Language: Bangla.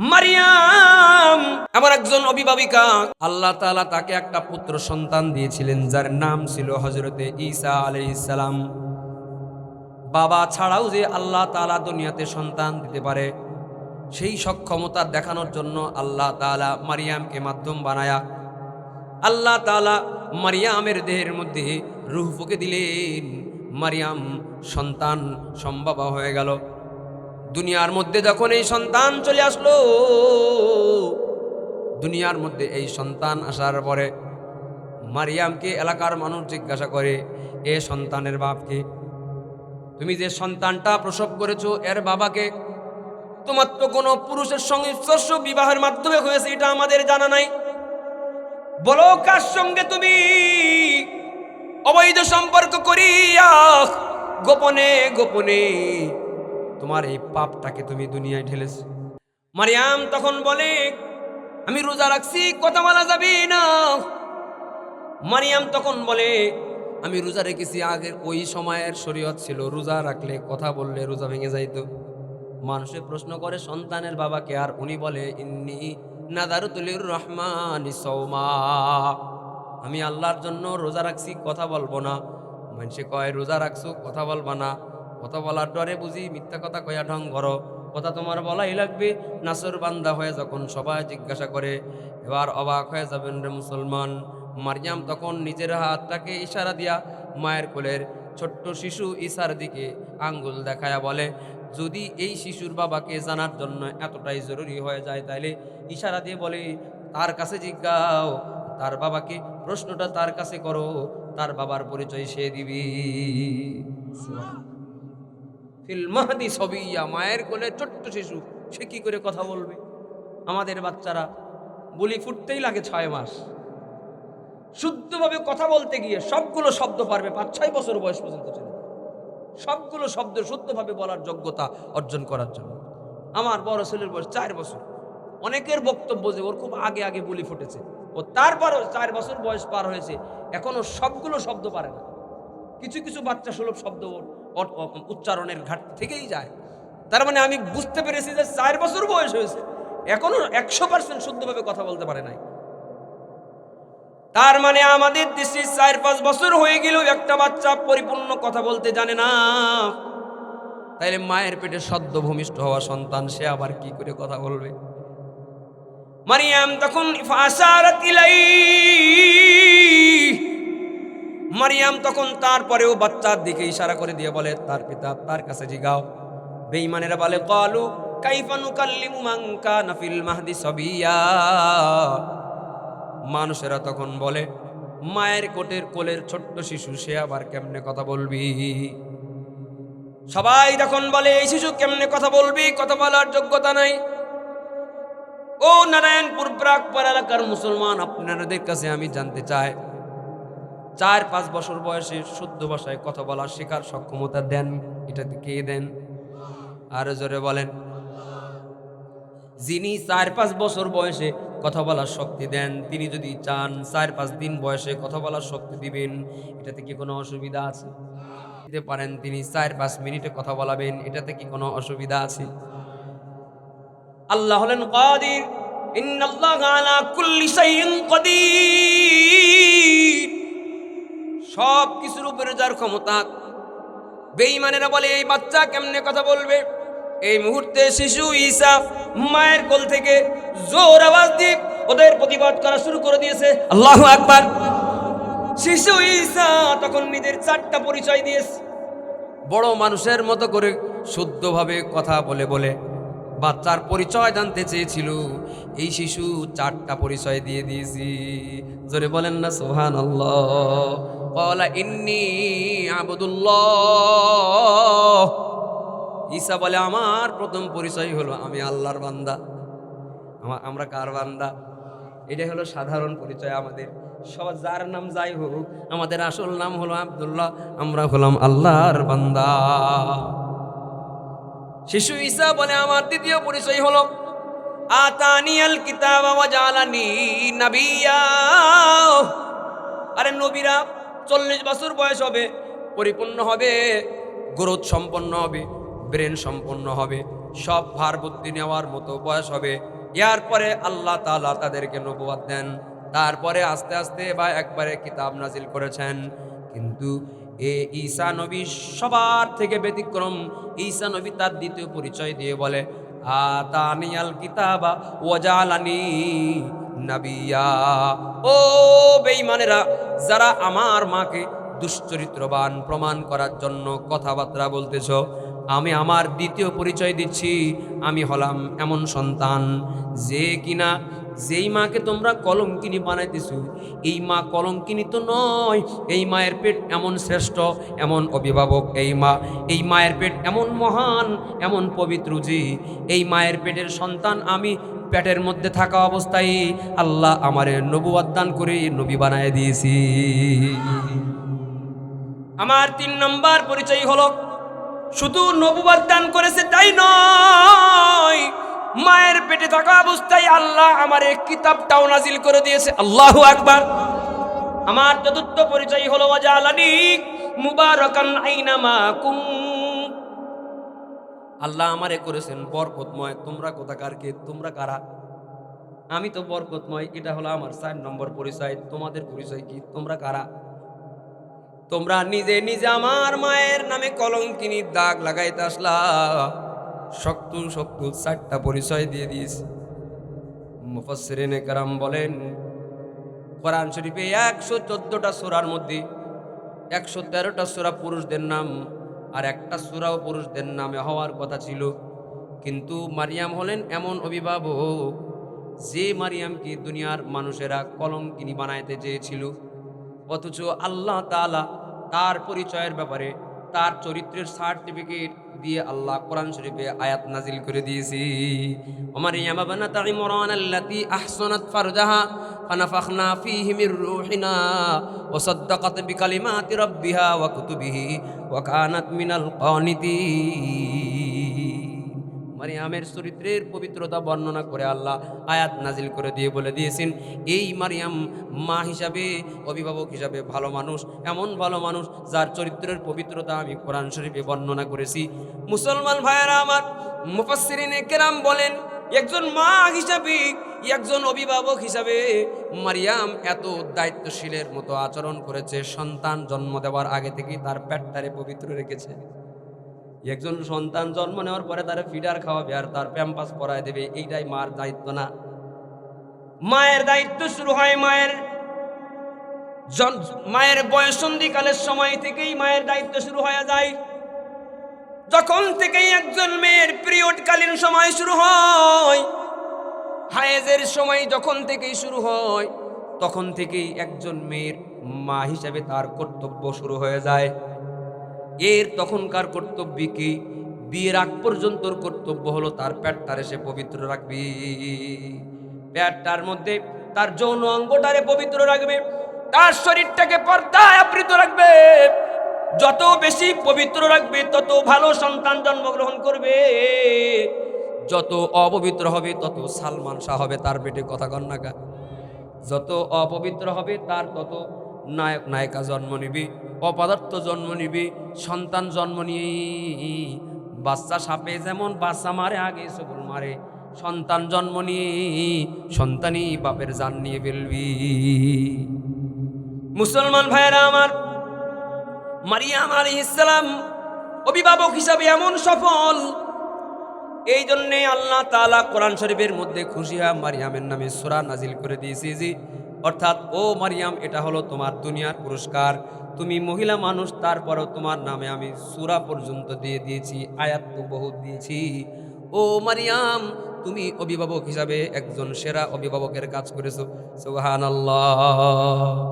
মারিয়াম, আমার একজন অভিভাবিকা। আল্লাহ তালা তাকে একটা পুত্র সন্তান দিয়েছিলেন, যার নাম ছিল হজরতে ঈসা আলাইহিসসালাম বাবা ছাড়াও যে আল্লাহ তাআলা দুনিয়াতে সন্তান দিতে পারে, সেই সক্ষমতা দেখানোর জন্য আল্লাহ তাআলা মারিয়ামকে মাধ্যম বানায়া, আল্লাহ তাআলা মারিয়ামের দেহের মধ্যে রুহ ফুকে দিলেন। মারিয়াম সন্তান সম্ভব হয়ে গেল। দুনিয়ার মধ্যে যখন এই সন্তান চলে আসলো, দুনিয়ার মধ্যে এই সন্তান আসার পরে মারিয়ামকে এলাকার মানুষ জিজ্ঞাসা করে, এ সন্তানের বাপকে তুমি যে সন্তানটা প্রসব করেছ, এর বাবাকে? তোমার তো কোনো পুরুষের সঙ্গে স্পর্শ বিবাহের মাধ্যমে হয়েছে, এটা আমাদের জানা নাই। বলো, কার সঙ্গে তুমি অবৈধ সম্পর্ক করিয়া গোপনে গোপনে তোমার এই পাপটাকে তুমি দুনিয়ায় ঢেলেছ। মারিয়াম তখন বলে, আমি রোজা রাখছি, কথা বলা যাবে না। মারিয়াম তখন বলে, আমি রোজা রেখেছি আগের, ওই সময়ের শরীয়ত ছিল, রোজা রাখলে কথা বললে রোজা ভেঙে যাইত। মানুষে প্রশ্ন করে, সন্তানের বাবাকে, আর উনি বলে, ইন্নি নাদারুতুলির রহমান আমি আল্লাহর জন্য রোজা রাখছি, কথা বলব না। মানুষে কয়, রোজা রাখছো, কথা বলবা না। কথা বলার ডরে বুঝি মিথ্যা কথা কয়া ঢং করো কথা তোমার বলাই লাগবে, নাসর বান্দা হয়ে যখন সবাই জিজ্ঞাসা করে, এবার অবাক হয়ে যাবেন রে মুসলমান। মারিয়াম তখন নিজের হাতটাকে ইশারা দিয়া মায়ের কোলের ছোট্ট শিশু ঈশার দিকে আঙ্গুল দেখায়া বলে, যদি এই শিশুর বাবাকে জানার জন্য এতটাই জরুরি হয়ে যায় তাইলে ইশারা দিয়ে বলে, তার কাছে জিজ্ঞাও, তার বাবাকে প্রশ্নটা তার কাছে করো, তার বাবার পরিচয় সে দিবি। ফিল মাহাদি সবিয়া, মায়ের কোলে ছোট্ট শিশু, সে কি করে কথা বলবে? আমাদের বাচ্চারা বলি ফুটতেই লাগে ছয় মাস। শুদ্ধভাবে কথা বলতে গিয়ে সবগুলো শব্দ পারবে পাঁচ ছয় বছর বয়স পর্যন্ত ছেলে সবগুলো শব্দ শুদ্ধভাবে বলার যোগ্যতা অর্জন করার জন্য। আমার বড় ছেলের বয়স চার বছর। অনেকের বক্তব্য যে ওর খুব আগে আগে বলি ফুটেছে। ও তারপরও চার বছর বয়স পার হয়েছে, এখনও সবগুলো শব্দ পারে না। কিছু কিছু বাচ্চা সুলভ শব্দ ওর উচ্চারণের ঘাট থেকেই যায়। তার মানে আমি বুঝতে পেরেছি যে চার বছর বয়স হয়েছে। এখনও একশো পার্সেন্ট শুদ্ধভাবে কথা বলতে পারে নাই। তার মানে আমাদের দেশে চার পাঁচ বছর হয়ে গেলেও একটা বাচ্চা পরিপূর্ণ কথা বলতে জানে না। তাইলে মায়ের পেটে সদ্য ভূমিষ্ঠ হওয়া সন্তান, সে আবার কি করে কথা বলবে? মারিয়াম তখন ইলাই মারিয়াম তখন তারপরেও বাচ্চার দিকে ইশারা করে দিয়ে বলে, তার পিতা তার কাছে জিগাও। বেঈমানেরা বলে, কালু মান মানুষেরা তখন বলে, মায়ের কোটের কোলের ছোট্ট শিশু, সে আবার কেমনে কথা বলবি? সবাই তখন বলে, এই শিশু কেমনে কথা বলবি? কথা বলার যোগ্যতা নাই। ও নারায়ণপুর প্রাকপার এলাকার মুসলমান, আপনাদের কাছে আমি জানতে চাই চার পাঁচ বছর বয়সে শুদ্ধ ভাষায় কথা বলার শেখার সক্ষমতা দেন। এটাতে কে দেন? আর জোরে বলেন। যিনি চার পাঁচ বছর বয়সে কথা বলার শক্তি দেন, তিনি যদি চান চার পাঁচ দিন বয়সে কথা বলার শক্তি দিবেন, এটাতে কি কোনো অসুবিধা আছে? দিতে পারেন, তিনি চার পাঁচ মিনিটে কথা বলাবেন, এটাতে কি কোনো অসুবিধা আছে? আল্লাহ হলেন কাদির। ইন্নাল্লাহা আলা কুল্লি শাইইন কাদির। সব কিছুর উপরে যার ক্ষমতা। বেঈমানেরা বলে, এই বাচ্চা কেমনে কথা বলবে? এই মুহূর্তে শিশু ঈসা মায়ের কোল থেকে জোর আওয়াজ দিয়ে ওদের প্রতিবাদ করা শুরু করে দিয়েছে। আল্লাহু আকবার। শিশু ঈসা তখন নিজের চারটা পরিচয় দিয়েছে। বড় মানুষের মতো করে শুদ্ধভাবে কথা বলে বলে বাচ্চার পরিচয় জানতে চেয়েছিল। এই শিশু চারটা পরিচয় দিয়ে দিয়েছি। জোরে বলেন না সোহান কলা ইন্নি আবদুল্লাহ। ঈসা বলে, আমার প্রথম পরিচয় হলো আমি আল্লাহর বান্দা। আমা- আমরা কার বান্দা? এটা হলো সাধারণ পরিচয় আমাদের। সবার যার নাম যাই হোক, আমাদের আসল নাম হলো আবদুল্লাহ, আমরা হলাম আল্লাহর বান্দা। শিশু ঈসা বলে আমার দ্বিতীয় পরিচয় হলো, আতানিয়াল কিতাব জালানি নাবিয়া। আরে নবীরা, চল্লিশ বছর বয়স হবে, পরিপূর্ণ হবে, গ্রোথ সম্পন্ন হবে, ব্রেন সম্পন্ন হবে, সব ভার বুদ্ধি নেওয়ার মতো বয়স হবে। এরপরে আল্লাহ তালা তাদেরকে নবুয়াদ দেন। তারপরে আস্তে আস্তে বা একবারে কিতাব নাজিল করেছেন। কিন্তু এ ঈসা নবী সবার থেকে ব্যতিক্রম। ঈসা নবী তার দ্বিতীয় পরিচয় দিয়ে বলে আতানিয়াল কিতাবা ওয়াজালানি নাবিয়া। ও বেঈমানেরা, যারা আমার মাকে দুশ্চরিত্রবান প্রমাণ করার জন্য কথাবার্তা বলতেছ, আমি আমার দ্বিতীয় পরিচয় দিচ্ছি, আমি হলাম এমন সন্তান যে কিনা যেই মাকে তোমরা কলঙ্কিনী বানাইতেছো, এই মা কলঙ্কিনী তো নয়, এই মায়ের পেট এমন শ্রেষ্ঠ, এমন অভিভাবক এই মা। এই মায়ের পেট এমন মহান, এমন পবিত্র যে, এই মায়ের পেটের সন্তান আমি পেটের মধ্যে থাকা অবস্থায় আল্লাহ আমারে নবুয়াদ দান করে নবী বানায় দিয়েছি। আমার তিন নম্বর পরিচয় হলো, শুধু নবুবাদ দান করেছে তাই নয় মায়ের পেটে থাকা অবস্থায় আল্লাহ আমার এই কিতাবটাও নাজিল করে দিয়েছে। আল্লাহ আকবার। আমার চতুর্থ পরিচয় হলো আইনামা আল্লাহ আমারে করেছেন বরকতময়। তোমরা কোথাকার কে? তোমরা কারা? আমি তো বরকতময়, এটা হলো আমার চার নম্বর পরিচয়। তোমাদের পরিচয় কি? তোমরা কারা? তোমরা নিজে নিজে আমার মায়ের নামে কলঙ্কিনীর দাগ লাগাইতে আসলা। শক্ত শক্ত চারটা পরিচয় দিয়ে দিয়েছে মুফাসসিরিনে কারাম বলেন, কোরআন শরীফে একশো চোদ্দটা সুরার মধ্যে একশো তেরোটা সুরা পুরুষদের নাম আর একটা সুরাও পুরুষদের নামে হওয়ার কথা ছিল। কিন্তু মারিয়াম হলেন এমন অভিভাবক যে মারিয়ামকে দুনিয়ার মানুষেরা কলঙ্কিনী বানাইতে চেয়েছিল। অথচ আল্লাহ তাআলা তার পরিচয়ের ব্যাপারে তার চরিত্রের সার্টিফিকেট দিয়ে আল্লাহ কোরআন শরীফে আয়াত নাজিল করে দিয়েছি। আমার ইয়ামা তাই মরান আল্লাতি আহসনাত ফারজাহা, ফানাফাখনা ফিহি মির রুহিনা, ওয়া সাদ্দাকাত বিকালিমাতি রাব্বিহা ওয়া কুতুবিহি, ওয়া কানাত মিনাল কানিতিন। মারিয়ামের চরিত্রের পবিত্রতা বর্ণনা করে আল্লাহ আয়াত নাজিল করে দিয়ে বলে দিয়েছেন, এই মারিয়াম মা হিসাবে, অভিভাবক হিসাবে ভালো মানুষ, এমন ভালো মানুষ যার চরিত্রের পবিত্রতা আমি কোরআন শরীফে বর্ণনা করেছি। মুসলমান ভাইয়েরা আমার মুফাসসিরিনে কেরাম বলেন, একজন মা হিসাবে, একজন অভিভাবক হিসাবে মারিয়াম এত দায়িত্বশীলের মতো আচরণ করেছে, সন্তান জন্ম দেওয়ার আগে থেকেই তার পেটটারে পবিত্র রেখেছে। একজন সন্তান জন্ম নেওয়ার পরে তার ফিডার খাওয়াবে আর তার প্যাম্পাস পরায় দেবে, এইটাই মার দায়িত্ব না। মায়ের দায়িত্ব শুরু হয় মায়ের মায়ের বয়সন্ধিকালের সময় থেকেই মায়ের দায়িত্ব শুরু হয়ে যায়। যখন থেকেই একজন মেয়ের পিরিয়ডকালীন সময় শুরু হয়, হায়েজের সময় যখন থেকেই শুরু হয়, তখন থেকেই একজন মেয়ের মা হিসাবে তার কর্তব্য শুরু হয়ে যায়। এর তখনকার কর্তব্য কি? বিয়ের আগ পর্যন্ত কর্তব্য হলো তার পেটটারে সে পবিত্র রাখবি। পেটটার মধ্যে তার যৌন অঙ্গটারে পবিত্র রাখবে। তার শরীরটাকে পর্দায় আবৃত রাখবে। যত বেশি পবিত্র রাখবে, তত ভালো সন্তান জন্মগ্রহণ করবে। যত অপবিত্র হবে, তত সালমান শাহ হবে তার পেটে কথা কন্যাকা। যত অপবিত্র হবে, তার তত নায়ক নায়িকা জন্ম নিবি। অপদার্থ জন্ম নিবি, সন্তান জন্ম নিয়ে। বাচ্চা সাপে যেমন বাচ্চা মারে, আগে সবল মারে। সন্তান জন্ম নিয়ে, সন্তানই বাপের জান নিয়ে ফেলবি। মুসলমান ভাইয়েরা আমার, মারিয়াম আলী ইসলাম অভিভাবক হিসাবে এমন সফল। এই জন্যে আল্লাহ তালা কোরআন শরীফের মধ্যে খুশি হয়ে মারিয়ামের নামে সূরা নাজিল করে দিয়েছি জি অর্থাৎ, ও মারিয়াম, এটা হলো তোমার দুনিয়ার পুরস্কার। তুমি মহিলা মানুষ, তারপরও তোমার নামে আমি সুরা পর্যন্ত দিয়ে দিয়েছি, আয়াত তো বহুত দিয়েছি। ও মারিয়াম, তুমি অভিভাবক হিসাবে একজন সেরা অভিভাবকের কাজ করেছ। সুবহানাল্লাহ।